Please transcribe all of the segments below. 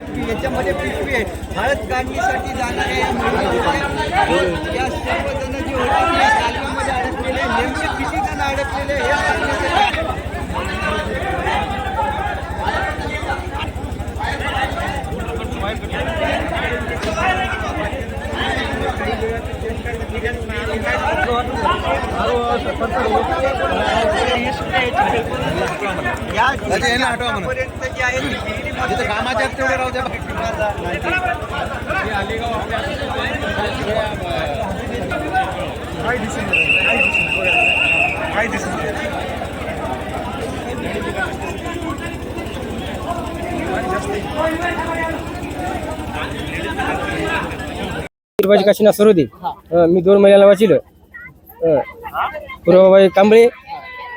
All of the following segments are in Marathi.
याच्यामध्ये पिशवी आहे. हळद काढणीसाठी जाणाऱ्या या महिला या सर्व जण जे होते ते तालमीमध्ये अडकलेले नेमके किती जण अडकलेले आहे हे सांगण्यासाठी या त्याचे हे ना हटवा म्हणा. पर्यंत जे आहे ते विहिरीमध्ये जिथे कामाचे आहेत तेवढे राहू द्या. सरोदे हं, मी दोन महिन्याला वाचिलं. पूर्वाबाई कांबळे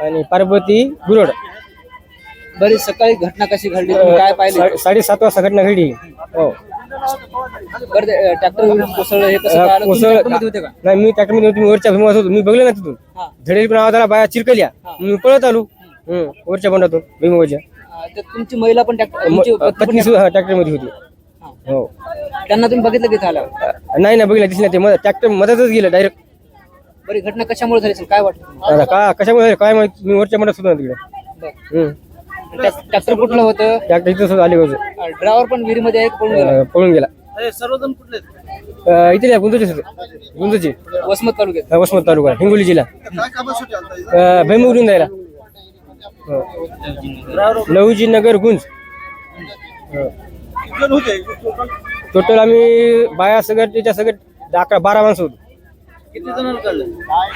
आणि पार्वती गुरड. बरी सकाळी घटना कशी घडली? तुम्ही काय पाहिले? सा- साडेसात वाजता घटना घडली. हो. बरं ट्रॅक्टर कोसळलं हे कसं कळालं? तुम्ही कोसळ ट्रॅक्टरमध्ये होते का? नाही मी ट्रॅक्टरमध्ये होतो मी वरच्या भीमात होतो. मी बघलं ना तिथून. हा. धडेल पण आवाज आला बाया चिरकल्या. मी पळत आलो. वरच्या बंडातून भीमावरच्या तर तुमची महिला पण ट्रॅक्टर तुमची पत्नी पण पत्नी सुद्धा ट्रॅक्टरमध्ये होती. हा. हो. त्यांना तुम्ही बघितलं की झालं नाही ना बघितलं दिसलं ते ट्रॅक्टर मधातच गेलं डायरेक्ट बरी घटना कशामुळे झाली असेल? काय? आता का कशामुळे झालं? काय माहिती? मी वरच्या बंडात सुद्धा तिकडे. ट्रॅक्टर कुठलं होतं? ट्रॅक्टर इथं सुद्धा आले होते. ड्रायव्हर पण विहिरीमध्ये आहे पळून गेला? अं, पळून गेला. सर्वजण कुठले अं, इथे गुंजूचे होते गुंजूचे वसमत तालुक्यात. वसमत तालुका हिंगोली जिल्हा. अं, भैमुगडून जायला. लहुजी नगर गुंज. टोटल आम्ही बाया सगळं त्याच्या सगळं अकरा बारा माणसं होतो. किती जण काढलं?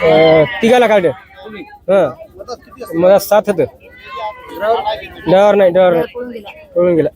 अं, तिघाला काढलं. हं. मला सात होतं. ड्रायव्हर? नाही ड्रायव्हर नाही. पळून गेला.